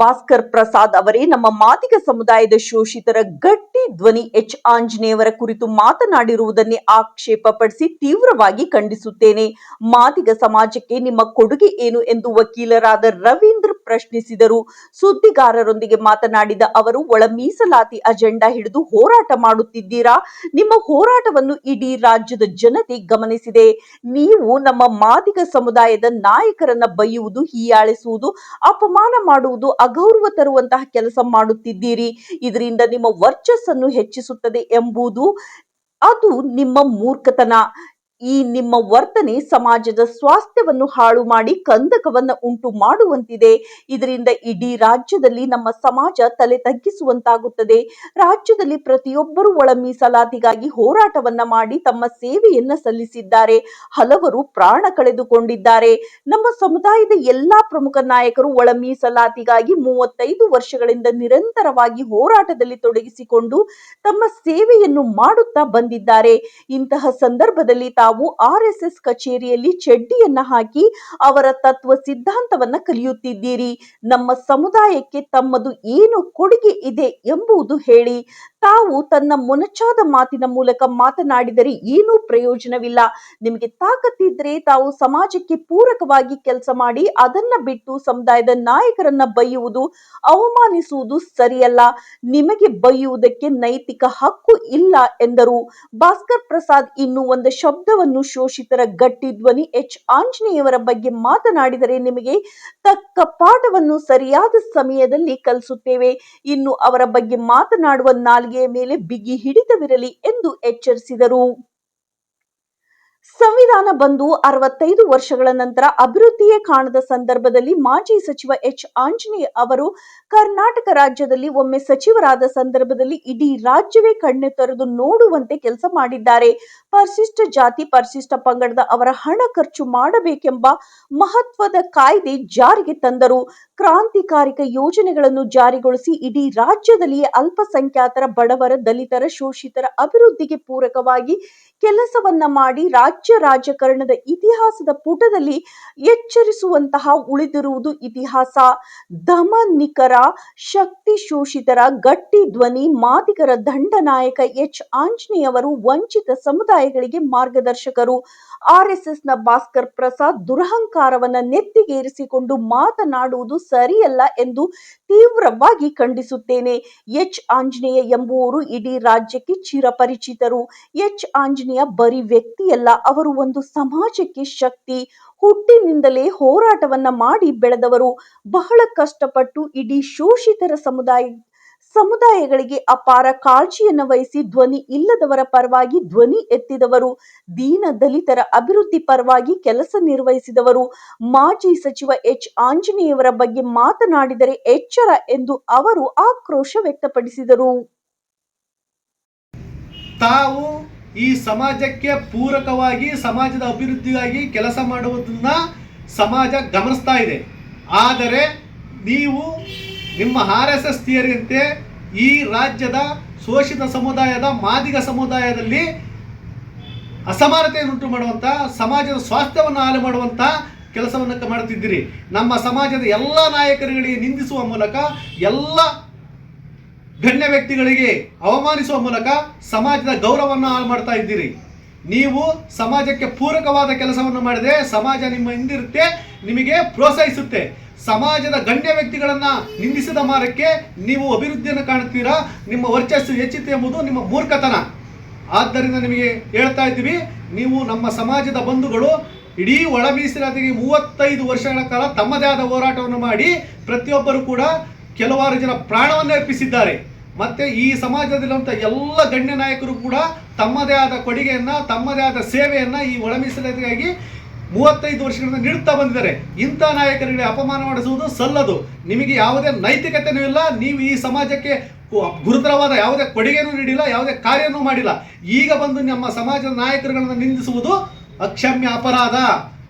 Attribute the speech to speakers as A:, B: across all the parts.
A: ಭಾಸ್ಕರ್ ಪ್ರಸಾದ್ ಅವರೇ ನಮ್ಮ ಮಾದಿಗ ಸಮುದಾಯದ ಶೋಷಿತರ ಗಟ್ಟಿ ಧ್ವನಿ ಎಚ್ ಆಂಜನೇಯವರ ಕುರಿತು ಮಾತನಾಡಿರುವುದನ್ನೇ ಆಕ್ಷೇಪಪಡಿಸಿ ತೀವ್ರವಾಗಿ ಖಂಡಿಸುತ್ತೇನೆ. ಮಾದಿಗ ಸಮಾಜಕ್ಕೆ ನಿಮ್ಮ ಕೊಡುಗೆ ಏನು ಎಂದು ವಕೀಲರಾದ ರವೀಂದ್ರ ಪ್ರಶ್ನಿಸಿದರು. ಸುದ್ದಿಗಾರರೊಂದಿಗೆ ಮಾತನಾಡಿದ ಅವರು, ಒಳ ಮೀಸಲಾತಿ ಅಜೆಂಡಾ ಹಿಡಿದು ಹೋರಾಟ ಮಾಡುತ್ತಿದ್ದೀರಾ? ನಿಮ್ಮ ಹೋರಾಟವನ್ನು ಇಡೀ ರಾಜ್ಯದ ಜನತೆ ಗಮನಿಸಿದೆ. ನೀವು ನಮ್ಮ ಮಾದಿಗ ಸಮುದಾಯದ ನಾಯಕರನ್ನ ಬೈಯುವುದು, ಹೀಯಾಳಿಸುವುದು, ಅಪಮಾನ ಮಾಡುವುದು, ಅಗೌರವ ತರುವಂತಹ ಕೆಲಸ ಮಾಡುತ್ತಿದ್ದೀರಿ. ಇದರಿಂದ ನಿಮ್ಮ ವರ್ಚಸ್ಸನ್ನು ಹೆಚ್ಚಿಸುತ್ತದೆ ಎಂಬುದು ಅದು ನಿಮ್ಮ ಮೂರ್ಖತನ. ಈ ನಿಮ್ಮ ವರ್ತನೆ ಸಮಾಜದ ಸ್ವಾಸ್ಥ್ಯವನ್ನು ಹಾಳು ಮಾಡಿ ಕಂದಕವನ್ನು ಉಂಟು ಮಾಡುವಂತಿದೆ. ಇದರಿಂದ ಇಡೀ ರಾಜ್ಯದಲ್ಲಿ ನಮ್ಮ ಸಮಾಜ ತಲೆ ತಗ್ಗಿಸುವಂತಾಗುತ್ತದೆ. ರಾಜ್ಯದಲ್ಲಿ ಪ್ರತಿಯೊಬ್ಬರು ಒಳ ಮೀಸಲಾತಿಗಾಗಿ ಹೋರಾಟವನ್ನ ಮಾಡಿ ತಮ್ಮ ಸೇವೆಯನ್ನ ಸಲ್ಲಿಸಿದ್ದಾರೆ. ಹಲವರು ಪ್ರಾಣ ಕಳೆದುಕೊಂಡಿದ್ದಾರೆ. ನಮ್ಮ ಸಮುದಾಯದ ಎಲ್ಲಾ ಪ್ರಮುಖ ನಾಯಕರು ಒಳ ಮೀಸಲಾತಿಗಾಗಿ ಮೂವತ್ತೈದು ವರ್ಷಗಳಿಂದ ನಿರಂತರವಾಗಿ ಹೋರಾಟದಲ್ಲಿ ತೊಡಗಿಸಿಕೊಂಡು ತಮ್ಮ ಸೇವೆಯನ್ನು ಮಾಡುತ್ತಾ ಬಂದಿದ್ದಾರೆ. ಇಂತಹ ಸಂದರ್ಭದಲ್ಲಿ ತಾವು ಆರ್ ಎಸ್ ಎಸ್ ಕಚೇರಿಯಲ್ಲಿ ಚಡ್ಡಿಯನ್ನ ಹಾಕಿ ಅವರ ತತ್ವ ಸಿದ್ಧಾಂತವನ್ನ ಕಲಿಯುತ್ತಿದ್ದೀರಿ. ನಮ್ಮ ಸಮುದಾಯಕ್ಕೆ ತಮ್ಮದು ಏನು ಕೊಡುಗೆ ಇದೆ ಎಂಬುದು ಹೇಳಿ ತಾವು ತನ್ನ ಮೊನಚಾದ ಮಾತಿನ ಮೂಲಕ ಮಾತನಾಡಿದರೆ ಏನೂ ಪ್ರಯೋಜನವಿಲ್ಲ. ನಿಮಗೆ ತಾಕತ್ತಿದ್ರೆ ತಾವು ಸಮಾಜಕ್ಕೆ ಪೂರಕವಾಗಿ ಕೆಲಸ ಮಾಡಿ ಅದನ್ನ ಬಿಟ್ಟು ಸಮುದಾಯದ ನಾಯಕರನ್ನ ಬೈಯುವುದು, ಅವಮಾನಿಸುವುದು ಸರಿಯಲ್ಲ. ನಿಮಗೆ ಬೈಯುವುದಕ್ಕೆ ನೈತಿಕ ಹಕ್ಕು ಇಲ್ಲ ಎಂದರು. ಭಾಸ್ಕರ್ ಪ್ರಸಾದ್ ಇನ್ನು ಒಂದು ಶಬ್ದವನ್ನು ಶೋಷಿತರ ಗಟ್ಟಿ ಧ್ವನಿ ಎಚ್. ಆಂಜನೇಯವರ ಬಗ್ಗೆ ಮಾತನಾಡಿದರೆ ನಿಮಗೆ ತಕ್ಕ ಪಾಠವನ್ನು ಸರಿಯಾದ ಸಮಯದಲ್ಲಿ ಕಲಿಸುತ್ತೇವೆ. ಇನ್ನು ಅವರ ಬಗ್ಗೆ ಮಾತನಾಡುವ ನಾಲಿಗೆಯ ಮೇಲೆ ಬಿಗಿ ಹಿಡಿತವಿರಲಿ ಎಂದು ಎಚ್ಚರಿಸಿದರು. ಸಂವಿಧಾನ ಬಂದು ಅರವತ್ತೈದು ವರ್ಷಗಳ ನಂತರ ಅಭಿವೃದ್ಧಿಯೇ ಕಾಣದ ಸಂದರ್ಭದಲ್ಲಿ ಮಾಜಿ ಸಚಿವ ಎಚ್ ಆಂಜನೇಯ ಅವರು ಕರ್ನಾಟಕ ರಾಜ್ಯದಲ್ಲಿ ಒಮ್ಮೆ ಸಚಿವರಾದ ಸಂದರ್ಭದಲ್ಲಿ ಇಡೀ ರಾಜ್ಯವೇ ಕಣ್ಣು ತೆರೆದು ನೋಡುವಂತೆ ಕೆಲಸ ಮಾಡಿದ್ದಾರೆ. ಪರಿಶಿಷ್ಟ ಜಾತಿ, ಪರಿಶಿಷ್ಟ ಪಂಗಡದ ಅವರ ಹಣ ಖರ್ಚು ಮಾಡಬೇಕೆಂಬ ಮಹತ್ವದ ಕಾಯ್ದೆ ಜಾರಿಗೆ ತಂದರು. ಕ್ರಾಂತಿಕಾರಿಕ ಯೋಜನೆಗಳನ್ನು ಜಾರಿಗೊಳಿಸಿ ಇಡೀ ರಾಜ್ಯದಲ್ಲಿಯೇ ಅಲ್ಪಸಂಖ್ಯಾತರ, ಬಡವರ, ದಲಿತರ, ಶೋಷಿತರ ಅಭಿವೃದ್ಧಿಗೆ ಪೂರಕವಾಗಿ ಕೆಲಸವನ್ನ ಮಾಡಿ ರಾಜ್ಯ ರಾಜಕಾರಣದ ಇತಿಹಾಸದ ಪುಟದಲ್ಲಿ ಎಚ್ಚರಿಸುವಂತಹ ಉಳಿದಿರುವುದು ಇತಿಹಾಸ. ದಮನಿಕರ ಶಕ್ತಿ ಶೋಷಿತರ ಗಟ್ಟಿ ಧ್ವನಿ, ಮಾದಿಗರ ದಂಡನಾಯಕ ಎಚ್. ಆಂಜನೇಯವರು ವಂಚಿತ ಸಮುದಾಯಗಳಿಗೆ ಮಾರ್ಗದರ್ಶಕರು. ಆರ್ಎಸ್ಎಸ್ನ ಭಾಸ್ಕರ್ ಪ್ರಸಾದ್ ದುರಹಂಕಾರವನ್ನ ನೆತ್ತಿಗೇರಿಸಿಕೊಂಡು ಮಾತನಾಡುವುದು ಸರಿಯಲ್ಲ ಎಂದು ತೀವ್ರವಾಗಿ ಖಂಡಿಸುತ್ತೇನೆ. ಎಚ್. ಆಂಜನೇಯ ಎಂಬುವರು ಇಡೀ ರಾಜ್ಯಕ್ಕೆ ಚಿರಪರಿಚಿತರು. ಎಚ್. ಆಂಜನೇಯ ಬರೀ ವ್ಯಕ್ತಿಯಲ್ಲ ಅವರು ಒಂದು ಸಮಾಜಕ್ಕೆ ಶಕ್ತಿ, ಹುಟ್ಟಿನಿಂದಲೇ ಹೋರಾಟವನ್ನ ಮಾಡಿ ಬೆಳೆದವರು ಬಹಳ ಕಷ್ಟಪಟ್ಟು ಇಡೀ ಶೋಷಿತರ ಸಮುದಾಯ, ಸಮುದಾಯಗಳಿಗೆ ಅಪಾರ ಕಾಳಜಿಯನ್ನು ವಹಿಸಿ ಧ್ವನಿ ಇಲ್ಲದವರ ಪರವಾಗಿ ಧ್ವನಿ ಎತ್ತಿದವರು, ದೀನ ದಲಿತರ ಅಭಿವೃದ್ಧಿ ಪರವಾಗಿ ಕೆಲಸ ನಿರ್ವಹಿಸಿದವರು, ಮಾಜಿ ಸಚಿವ ಎಚ್. ಆಂಜನೇಯವರ ಬಗ್ಗೆ ಮಾತನಾಡಿದರೆ ಎಚ್ಚರ ಎಂದು ಅವರು ಆಕ್ರೋಶ ವ್ಯಕ್ತಪಡಿಸಿದರು.
B: ತಾವು ಈ ಸಮಾಜಕ್ಕೆ ಪೂರಕವಾಗಿ, ಸಮಾಜದ ಅಭಿವೃದ್ಧಿಗಾಗಿ ಕೆಲಸ ಮಾಡುವುದನ್ನ ಸಮಾಜ ಗಮನಿಸ್ತಾ ಇದೆ. ಆದರೆ ನೀವು ನಿಮ್ಮ ಆರ್ ಎಸ್ ಎಸ್ ಥಿಯರಿಯಂತೆ ಈ ರಾಜ್ಯದ ಶೋಷಿತ ಸಮುದಾಯದ, ಮಾದಿಗ ಸಮುದಾಯದಲ್ಲಿ ಅಸಮಾನತೆಯನ್ನು ಉಂಟು ಮಾಡುವಂಥ ಸಮಾಜದ ಸ್ವಾಸ್ಥ್ಯವನ್ನು ಹಾಳು ಮಾಡುವಂಥ ಕೆಲಸವನ್ನು ಮಾಡುತ್ತಿದ್ದೀರಿ. ನಮ್ಮ ಸಮಾಜದ ಎಲ್ಲ ನಾಯಕರುಗಳಿಗೆ ನಿಂದಿಸುವ ಮೂಲಕ ಎಲ್ಲ ಗಣ್ಯ ವ್ಯಕ್ತಿಗಳಿಗೆ ಅವಮಾನಿಸುವ ಮೂಲಕ ಸಮಾಜದ ಗೌರವವನ್ನು ಹಾಳು ಮಾಡ್ತಾ ಇದ್ದೀರಿ. ನೀವು ಸಮಾಜಕ್ಕೆ ಪೂರಕವಾದ ಕೆಲಸವನ್ನು ಮಾಡಿದರೆ ಸಮಾಜ ನಿಮ್ಮ ಹಿಂದಿರುತ್ತೆ, ನಿಮಗೆ ಪ್ರೋತ್ಸಾಹಿಸುತ್ತೆ. ಸಮಾಜದ ಗಣ್ಯ ವ್ಯಕ್ತಿಗಳನ್ನ ನಿಂದಿಸಿದ ಮಾರಕ್ಕೆ ನೀವು ಅಭಿವೃದ್ಧಿಯನ್ನು ಕಾಣುತ್ತೀರಾ ನಿಮ್ಮ ವರ್ಚಸ್ಸು ಹೆಚ್ಚುತ್ತೆ ಎಂಬುದು ನಿಮ್ಮ ಮೂರ್ಖತನ. ಆದ್ದರಿಂದ ನಿಮಗೆ ಹೇಳ್ತಾ ಇದ್ದೀವಿ, ನೀವು ನಮ್ಮ ಸಮಾಜದ ಬಂಧುಗಳು ಇಡೀ ಒಳ ಮೀಸಲಾತಿಗೆ ಮೂವತ್ತೈದು ವರ್ಷಗಳ ಕಾಲ ತಮ್ಮದೇ ಆದ ಹೋರಾಟವನ್ನು ಮಾಡಿ ಪ್ರತಿಯೊಬ್ಬರು ಕೂಡ ಕೆಲವಾರು ಜನ ಪ್ರಾಣವನ್ನೇ ಅರ್ಪಿಸಿದ್ದಾರೆ. ಮತ್ತೆ ಈ ಸಮಾಜದಲ್ಲಿರುವಂಥ ಎಲ್ಲ ಗಣ್ಯ ನಾಯಕರು ಕೂಡ ತಮ್ಮದೇ ಆದ ಕೊಡುಗೆಯನ್ನು, ತಮ್ಮದೇ ಆದ ಸೇವೆಯನ್ನ ಈ ಒಳ ಮೀಸಲಾತಿಗಾಗಿ ಮೂವತ್ತೈದು ವರ್ಷಗಳಿಂದ ನೀಡುತ್ತಾ ಬಂದಿದ್ದಾರೆ. ಇಂಥ ನಾಯಕರಿಗೆ ಅಪಮಾನ ಮಾಡಿಸುವುದು ಸಲ್ಲದು. ನಿಮಗೆ ಯಾವುದೇ ನೈತಿಕತೆನೂ ಇಲ್ಲ. ನೀವು ಈ ಸಮಾಜಕ್ಕೆ ಗುರುತರವಾದ ಯಾವುದೇ ಕೊಡುಗೆನೂ ನೀಡಿಲ್ಲ, ಯಾವುದೇ ಕಾರ್ಯನೂ ಮಾಡಿಲ್ಲ. ಈಗ ಬಂದು ನಮ್ಮ ಸಮಾಜದ ನಾಯಕರುಗಳನ್ನು ನಿಂದಿಸುವುದು ಅಕ್ಷಮ್ಯ ಅಪರಾಧ.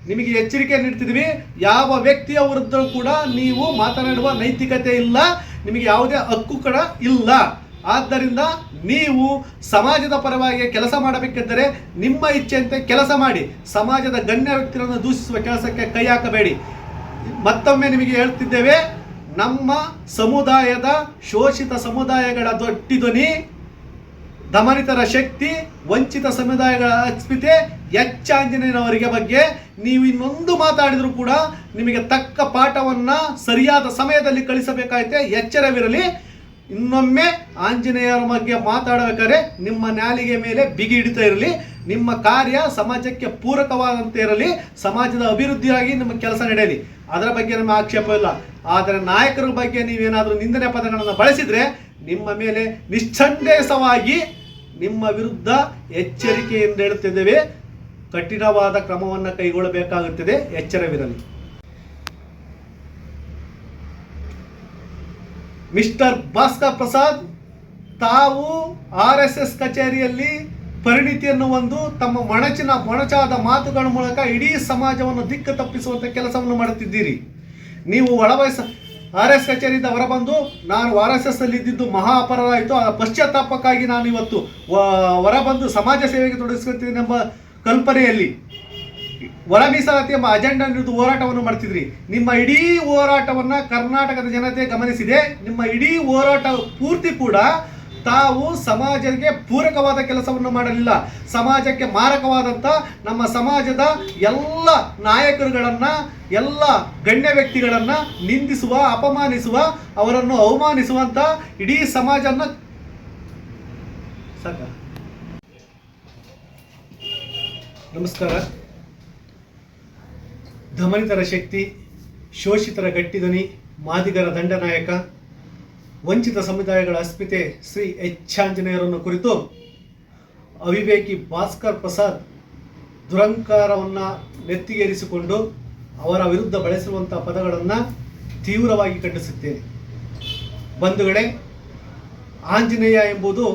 B: ನಿಮಗೆ ಎಚ್ಚರಿಕೆ ನೀಡ್ತಿದ್ವಿ. ಯಾವ ವ್ಯಕ್ತಿಯ ವಿರುದ್ಧ ಕೂಡ ನೀವು ಮಾತನಾಡುವ ನೈತಿಕತೆ ಇಲ್ಲ. ನಿಮಗೆ ಯಾವುದೇ ಹಕ್ಕು ಕೂಡ ಇಲ್ಲ. ಆದ್ದರಿಂದ ನೀವು ಸಮಾಜದ ಪರವಾಗಿ ಕೆಲಸ ಮಾಡಬೇಕೆಂದರೆ ನಿಮ್ಮ ಇಚ್ಛೆಯಂತೆ ಕೆಲಸ ಮಾಡಿ. ಸಮಾಜದ ಗಣ್ಯ ವ್ಯಕ್ತಿಗಳನ್ನು ದೂಷಿಸುವ ಕೆಲಸಕ್ಕೆ ಕೈ ಹಾಕಬೇಡಿ. ಮತ್ತೊಮ್ಮೆ ನಿಮಗೆ ಹೇಳ್ತಿದ್ದೇವೆ, ನಮ್ಮ ಸಮುದಾಯದ ಶೋಷಿತ ಸಮುದಾಯಗಳ ದೊಡ್ಡ ಧ್ವನಿ. ದಮನಿತರ ಶಕ್ತಿ, ವಂಚಿತ ಸಮುದಾಯಗಳ ಅಸ್ಮಿತೆ ಹೆಚ್ಚಾಂಜನೇಯನವರಿಗೆ ಬಗ್ಗೆ ನೀವು ಇನ್ನೊಂದು ಮಾತಾಡಿದರೂ ಕೂಡ ನಿಮಗೆ ತಕ್ಕ ಪಾಠವನ್ನ ಸರಿಯಾದ ಸಮಯದಲ್ಲಿ ಕಳಿಸಬೇಕಾಯ್ತೆ. ಎಚ್ಚರವಿರಲಿ. ಇನ್ನೊಮ್ಮೆ ಆಂಜನೇಯರ ಬಗ್ಗೆ ಮಾತಾಡಬೇಕಾದ್ರೆ ನಿಮ್ಮ ನ್ಯಾಲಿಗೆ ಮೇಲೆ ಬಿಗಿ ಹಿಡಿತಾ ಇರಲಿ. ನಿಮ್ಮ ಕಾರ್ಯ ಸಮಾಜಕ್ಕೆ ಪೂರಕವಾದಂತೆ ಇರಲಿ. ಸಮಾಜದ ಅಭಿವೃದ್ಧಿಯಾಗಿ ನಿಮ್ಮ ಕೆಲಸ ನಡೆಯಲಿ. ಅದರ ಬಗ್ಗೆ ನಮ್ಮ ಆಕ್ಷೇಪ ಇಲ್ಲ. ಆದರೆ ನಾಯಕರ ಬಗ್ಗೆ ನೀವೇನಾದರೂ ನಿಂದನೆ ಪದಗಳನ್ನು ಬಳಸಿದರೆ ನಿಮ್ಮ ಮೇಲೆ ನಿಶ್ಚಂದೇಶವಾಗಿ ನಿಮ್ಮ ವಿರುದ್ಧ ಎಚ್ಚರಿಕೆಯಿಂದ ಹೇಳುತ್ತಿದ್ದೇವೆ. ಕಠಿಣವಾದ ಕ್ರಮವನ್ನು ಕೈಗೊಳ್ಳಬೇಕಾಗುತ್ತದೆ ಎಚ್ಚರವಿರಲಿ. ಮಿಸ್ಟರ್ ಭಾಸ್ಕರ್ ಪ್ರಸಾದ್, ತಾವು ಆರ್ ಎಸ್ ಎಸ್ ಕಚೇರಿಯಲ್ಲಿ ಪರಿಣಿತಿಯನ್ನು ಒಂದು ತಮ್ಮ ಮೊಣಚಿನ ಮೊಣಚಾದ ಮಾತುಗಳ ಮೂಲಕ ಇಡೀ ಸಮಾಜವನ್ನು ದಿಕ್ಕು ತಪ್ಪಿಸುವಂಥ ಕೆಲಸವನ್ನು ಮಾಡುತ್ತಿದ್ದೀರಿ. ನೀವು ಒಳವಯಸ್ಸ ಆರ್ ಎಸ್ ಕಚೇರಿಯಿಂದ ಹೊರಬಂದು ನಾನು ಆರ್ ಎಸ್ ಎಸ್ ಅಲ್ಲಿ ಇದ್ದಿದ್ದು ಮಹಾ ಅಪರಾಧ ಆಯಿತು. ಆ ಪಶ್ಚಾತ್ತಾಪಕ್ಕಾಗಿ ನಾನು ಇವತ್ತು ಹೊರಬಂದು ಸಮಾಜ ಸೇವೆಗೆ ತೊಡಗಿಸ್ಕೊಳ್ತೀನಿ ಎಂಬ ಕಲ್ಪನೆಯಲ್ಲಿ ಹೊರ ಮೀಸಲಾತಿ ಎಂಬ ಅಜೆಂಡಾ ಹಿಡಿದು ಹೋರಾಟವನ್ನು ಮಾಡ್ತಿದ್ರಿ. ನಿಮ್ಮ ಇಡೀ ಹೋರಾಟವನ್ನು ಕರ್ನಾಟಕದ ಜನತೆ ಗಮನಿಸಿದೆ. ನಿಮ್ಮ ಇಡೀ ಹೋರಾಟ ಪೂರ್ತಿ ಕೂಡ ತಾವು ಸಮಾಜಕ್ಕೆ ಪೂರಕವಾದ ಕೆಲಸವನ್ನು ಮಾಡಲಿಲ್ಲ. ಸಮಾಜಕ್ಕೆ ಮಾರಕವಾದಂಥ ನಮ್ಮ ಸಮಾಜದ ಎಲ್ಲ ನಾಯಕರುಗಳನ್ನು, ಎಲ್ಲ ಗಣ್ಯ ವ್ಯಕ್ತಿಗಳನ್ನು ನಿಂದಿಸುವ, ಅಪಮಾನಿಸುವ, ಅವರನ್ನು ಅವಮಾನಿಸುವಂತ ಇಡೀ ಸಮಾಜನ ಸಾಕ? ನಮಸ್ಕಾರ. ದಮನಿತರ ಶಕ್ತಿ, ಶೋಷಿತರ ಗಟ್ಟಿದನಿ ಮಾದಿಗರ ದಂಡನಾಯಕ. ವಂಚಿತ ಸಮುದಾಯಗಳ ಅಸ್ಮಿತೆ ಶ್ರೀ ಎಚ್ಚಾಂಜನೇಯರನ್ನು ಕುರಿತು ಅವಿವೇಕಿ ಭಾಸ್ಕರ್ ಪ್ರಸಾದ್ ದುರಂಕಾರವನ್ನು ನೆತ್ತಿಗೇರಿಸಿಕೊಂಡು ಅವರ ವಿರುದ್ಧ ಬಳಸಿರುವಂಥ ಪದಗಳನ್ನು ತೀವ್ರವಾಗಿ ಖಂಡಿಸುತ್ತೇನೆ. ಬಂಧುಗಳೇ, ಆಂಜನೇಯ ಎಂಬುದು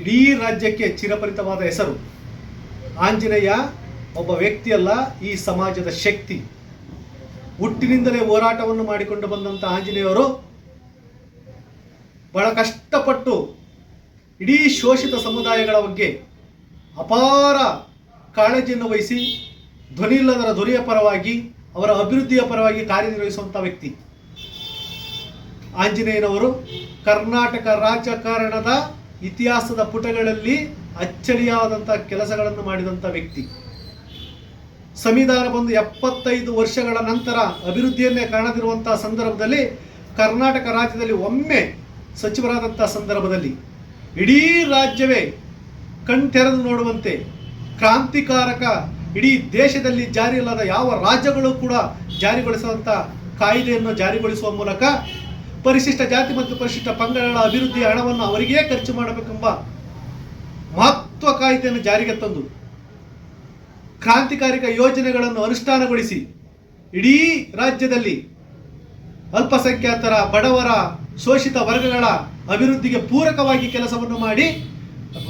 B: ಇಡೀ ರಾಜ್ಯಕ್ಕೆ ಚಿರಪರಿತವಾದ ಹೆಸರು. ಆಂಜನೇಯ ಒಬ್ಬ ವ್ಯಕ್ತಿಯಲ್ಲ, ಈ ಸಮಾಜದ ಶಕ್ತಿ. ಹುಟ್ಟಿನಿಂದಲೇ ಹೋರಾಟವನ್ನು ಮಾಡಿಕೊಂಡು ಬಂದಂಥ ಆಂಜನೇಯವರು ಬಹಳ ಕಷ್ಟಪಟ್ಟು ಇಡೀ ಶೋಷಿತ ಸಮುದಾಯಗಳ ಬಗ್ಗೆ ಅಪಾರ ಕಾಳಜಿಯನ್ನು ವಹಿಸಿ ಧ್ವನಿ ಇಲ್ಲದರ ಧ್ವನಿಯ ಪರವಾಗಿ, ಅವರ ಅಭಿವೃದ್ಧಿಯ ಪರವಾಗಿ ಕಾರ್ಯನಿರ್ವಹಿಸುವಂಥ ವ್ಯಕ್ತಿ. ಆಂಜನೇಯನವರು ಕರ್ನಾಟಕ ರಾಜಕಾರಣದ ಇತಿಹಾಸದ ಪುಟಗಳಲ್ಲಿ ಅಚ್ಚಳಿಯಾದಂಥ ಕೆಲಸಗಳನ್ನು ಮಾಡಿದಂಥ ವ್ಯಕ್ತಿ. ಸಂವಿಧಾನ ಬಂದು ಎಪ್ಪತ್ತೈದು ವರ್ಷಗಳ ನಂತರ ಅಭಿವೃದ್ಧಿಯನ್ನೇ ಕಾಣದಿರುವಂಥ ಸಂದರ್ಭದಲ್ಲಿ ಕರ್ನಾಟಕ ರಾಜ್ಯದಲ್ಲಿ ಒಮ್ಮೆ ಸಚಿವರಾದಂಥ ಸಂದರ್ಭದಲ್ಲಿ ಇಡೀ ರಾಜ್ಯವೇ ಕಣ್ತೆರೆದು ನೋಡುವಂತೆ ಕ್ರಾಂತಿಕಾರಕ ಇಡೀ ದೇಶದಲ್ಲಿ ಜಾರಿಯಲ್ಲದ ಯಾವ ರಾಜ್ಯಗಳು ಕೂಡ ಜಾರಿಗೊಳಿಸುವಂಥ ಕಾಯ್ದೆಯನ್ನು ಜಾರಿಗೊಳಿಸುವ ಮೂಲಕ ಪರಿಶಿಷ್ಟ ಜಾತಿ ಮತ್ತು ಪರಿಶಿಷ್ಟ ಪಂಗಡಗಳ ಅಭಿವೃದ್ಧಿ ಹಣವನ್ನು ಅವರಿಗೇ ಖರ್ಚು ಮಾಡಬೇಕೆಂಬ ಮಹತ್ವ ಕಾಯ್ದೆಯನ್ನು ಜಾರಿಗೆ ತಂದು ಕ್ರಾಂತಿಕಾರಿಕ ಯೋಜನೆಗಳನ್ನು ಅನುಷ್ಠಾನಗೊಳಿಸಿ ಇಡೀ ರಾಜ್ಯದಲ್ಲಿ ಅಲ್ಪಸಂಖ್ಯಾತರ, ಬಡವರ ಶೋಷಿತ ವರ್ಗಗಳ ಅಭಿವೃದ್ಧಿಗೆ ಪೂರಕವಾಗಿ ಕೆಲಸವನ್ನು ಮಾಡಿ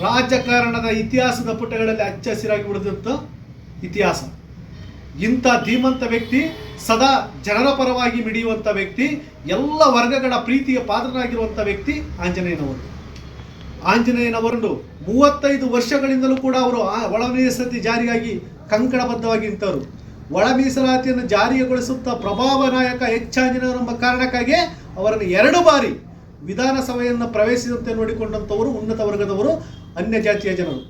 B: ರಾಜಕಾರಣದ ಇತಿಹಾಸದ ಪುಟಗಳಲ್ಲಿ ಹಚ್ಚ ಹಸಿರಾಗಿ ಉಳಿದಂಥ ಇತಿಹಾಸ. ಇಂಥ ಧೀಮಂತ ವ್ಯಕ್ತಿ, ಸದಾ ಜನರ ಪರವಾಗಿ ಮಿಡಿಯುವಂಥ ವ್ಯಕ್ತಿ, ಎಲ್ಲ ವರ್ಗಗಳ ಪ್ರೀತಿಯ ಪಾತ್ರನಾಗಿರುವಂಥ ವ್ಯಕ್ತಿ ಆಂಜನೇಯನವರು. ಆಂಜನೇಯನವರನ್ನು ಮೂವತ್ತೈದು ವರ್ಷಗಳಿಂದಲೂ ಕೂಡ ಅವರು ಒಳ ಮೀಸಲಾತಿ ಜಾರಿಯಾಗಿ ಕಂಕಣಬದ್ಧವಾಗಿ ನಿಂತವರು ಒಳ ಮೀಸಲಾತಿಯನ್ನು ಜಾರಿಗೊಳಿಸುತ್ತಾ ಪ್ರಭಾವ ನಾಯಕ ಎಚ್ ಕಾರಣಕ್ಕಾಗಿ ಅವರನ್ನು ಎರಡು ಬಾರಿ ವಿಧಾನಸಭೆಯನ್ನು ಪ್ರವೇಶಿಸುವಂತೆ ನೋಡಿಕೊಂಡಂಥವರು ಉನ್ನತ ವರ್ಗದವರು, ಅನ್ಯ ಜಾತಿಯ ಜನರು.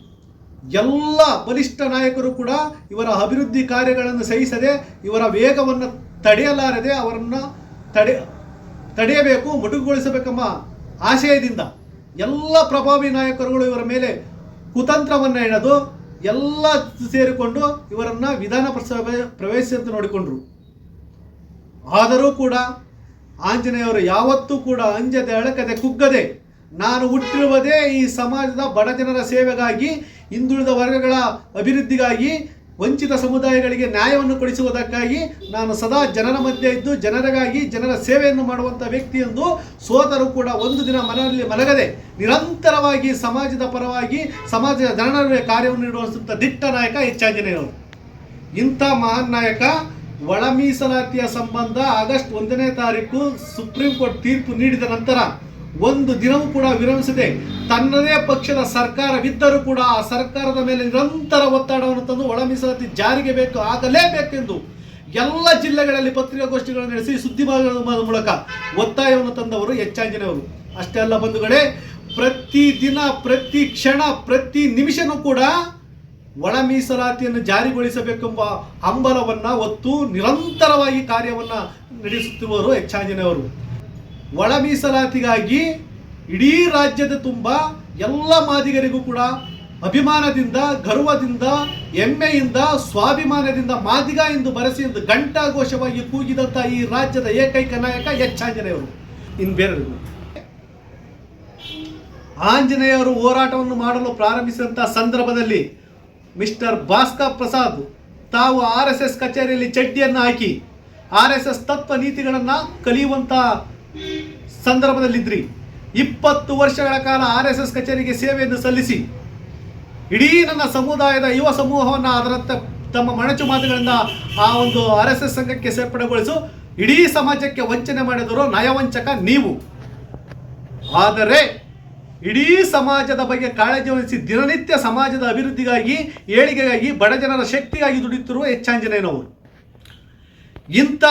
B: ಎಲ್ಲ ಬಲಿಷ್ಠ ನಾಯಕರು ಕೂಡ ಇವರ ಅಭಿವೃದ್ಧಿ ಕಾರ್ಯಗಳನ್ನು ಸಹಿಸದೆ, ಇವರ ವೇಗವನ್ನು ತಡೆಯಲಾರದೆ ಅವರನ್ನು ತಡೆ, ತಡೆಯಬೇಕು ಮೊಟಕುಗೊಳಿಸಬೇಕೆಂಬ ಆಶಯದಿಂದ ಎಲ್ಲ ಪ್ರಭಾವಿ ನಾಯಕರುಗಳು ಇವರ ಮೇಲೆ ಕುತಂತ್ರವನ್ನು ಹೇಳದು ಎಲ್ಲ ಸೇರಿಕೊಂಡು ಇವರನ್ನು ವಿಧಾನ ಸಭೆ ಪ್ರವೇಶಿಸಿದಂತೆ ನೋಡಿಕೊಂಡರು. ಆದರೂ ಕೂಡ ಆಂಜನೇಯವರು ಯಾವತ್ತೂ ಕೂಡ ಅಂಜದೆ ಅಳಕದೆ ಕುಗ್ಗದೆ ನಾನು ಹುಟ್ಟಿರುವುದೇ ಈ ಸಮಾಜದ ಬಡ ಜನರ ಸೇವೆಗಾಗಿ, ಹಿಂದುಳಿದ ವರ್ಗಗಳ ಅಭಿವೃದ್ಧಿಗಾಗಿ, ವಂಚಿತ ಸಮುದಾಯಗಳಿಗೆ ನ್ಯಾಯವನ್ನು ಕೊಡಿಸುವುದಕ್ಕಾಗಿ ನಾನು ಸದಾ ಜನರ ಮಧ್ಯೆ ಇದ್ದು, ಜನರಿಗಾಗಿ ಜನರ ಸೇವೆಯನ್ನು ಮಾಡುವಂಥ ವ್ಯಕ್ತಿ ಎಂದು ಸೋತರು ಕೂಡ ಒಂದು ದಿನ ಮನೆಯಲ್ಲಿ ಮಲಗದೆ ನಿರಂತರವಾಗಿ ಸಮಾಜದ ಪರವಾಗಿ, ಸಮಾಜದ ಜನರ ಕಾರ್ಯವನ್ನು ನೀಡುವಂಥ ದಿಟ್ಟ ನಾಯಕ ಎಚ್ ಆಂಜನೇಯವರು ಇಂಥ ಮಹಾನ್ ನಾಯಕ ಒಳ ಮೀಸಲಾತಿಯ ಸಂಬಂಧ ಆಗಸ್ಟ್ ಒಂದನೇ ತಾರೀಕು ಸುಪ್ರೀಂ ಕೋರ್ಟ್ ತೀರ್ಪು ನೀಡಿದ ನಂತರ ಒಂದು ದಿನವೂ ಕೂಡ ವಿರಮಿಸದೆ ತನ್ನದೇ ಪಕ್ಷದ ಸರ್ಕಾರವಿದ್ದರೂ ಕೂಡ ಆ ಸರ್ಕಾರದ ಮೇಲೆ ನಿರಂತರ ಒತ್ತಡವನ್ನು ತಂದು ಒಳ ಮೀಸಲಾತಿ ಜಾರಿಗೆ ಬೇಕು ಆಗಲೇಬೇಕೆಂದು ಎಲ್ಲ ಜಿಲ್ಲೆಗಳಲ್ಲಿ ಪತ್ರಿಕಾಗೋಷ್ಠಿಗಳನ್ನು ನಡೆಸಿ ಸುದ್ದಿ ಮೂಲಕ ಒತ್ತಾಯವನ್ನು ತಂದವರು ಹೆಚ್ಚಾಂಜನೆಯವರು. ಅಷ್ಟೇ ಅಲ್ಲ ಬಂಧುಗಳೇ, ಪ್ರತಿ ದಿನ, ಪ್ರತಿ ಕ್ಷಣ, ಪ್ರತಿ ನಿಮಿಷನೂ ಕೂಡ ಒಳ ಮೀಸಲಾತಿಯನ್ನು ಜಾರಿಗೊಳಿಸಬೇಕೆಂಬ ಹಂಬಲವನ್ನ ಒತ್ತು ನಿರಂತರವಾಗಿ ಕಾರ್ಯವನ್ನ ನಡೆಸುತ್ತಿರುವವರು ಹೆಚ್ಚಾಂಜನೆಯವರು ಒಳ ಮೀಸಲಾತಿಗಾಗಿ ಇಡೀ ರಾಜ್ಯದ ತುಂಬ ಎಲ್ಲ ಮಾದಿಗರಿಗೂ ಕೂಡ ಅಭಿಮಾನದಿಂದ, ಗರ್ವದಿಂದ, ಹೆಮ್ಮೆಯಿಂದ, ಸ್ವಾಭಿಮಾನದಿಂದ ಮಾದಿಗ ಎಂದು ಬರೆಸಿ ಎಂದು ಘಂಟಾಘೋಷವಾಗಿ ಕೂಗಿದಂಥ ಈ ರಾಜ್ಯದ ಏಕೈಕ ನಾಯಕ ಹೆಚ್ಚಾಂಜನೇಯವರು ಇನ್ನು ಬೇರೆ ಆಂಜನೇಯರು ಹೋರಾಟವನ್ನು ಮಾಡಲು ಪ್ರಾರಂಭಿಸಿದಂಥ ಸಂದರ್ಭದಲ್ಲಿ ಮಿಸ್ಟರ್ ಭಾಸ್ಕರ್ ಪ್ರಸಾದ್, ತಾವು ಆರ್ ಎಸ್ ಎಸ್ ಕಚೇರಿಯಲ್ಲಿ ಚಡ್ಡಿಯನ್ನು ಹಾಕಿ ಆರ್ ಎಸ್ ಎಸ್ ತತ್ವ ನೀತಿಗಳನ್ನು ಕಲಿಯುವಂಥ ಸಂದರ್ಭದಲ್ಲಿದ್ರಿ. ಇಪ್ಪತ್ತು ವರ್ಷಗಳ ಕಾಲ ಆರ್ ಎಸ್ ಎಸ್ ಕಚೇರಿಗೆ ಸೇವೆಯನ್ನು ಸಲ್ಲಿಸಿ ಇಡೀ ನನ್ನ ಸಮುದಾಯದ ಯುವ ಸಮೂಹವನ್ನು ಅದರ ತಮ್ಮ ಮಣಚು ಮಾತುಗಳಿಂದ ಆ ಒಂದು ಆರ್ ಎಸ್ ಎಸ್ ಸಂಘಕ್ಕೆ ಸೇರ್ಪಡೆಗೊಳಿಸು, ಇಡೀ ಸಮಾಜಕ್ಕೆ ವಂಚನೆ ಮಾಡಿದರು ನಯವಂಚಕ ನೀವು. ಆದರೆ ಇಡೀ ಸಮಾಜದ ಬಗ್ಗೆ ಕಾಳಜಿ ವಹಿಸಿ ದಿನನಿತ್ಯ ಸಮಾಜದ ಅಭಿವೃದ್ಧಿಗಾಗಿ ಏಳಿಗೆಗಾಗಿ ಬಡಜನರ ಶಕ್ತಿಗಾಗಿ ದುಡಿಯುತ್ತಿರುವ ಹೆಚ್ಚಾಂಜನೇಯನವರು ಇಂಥ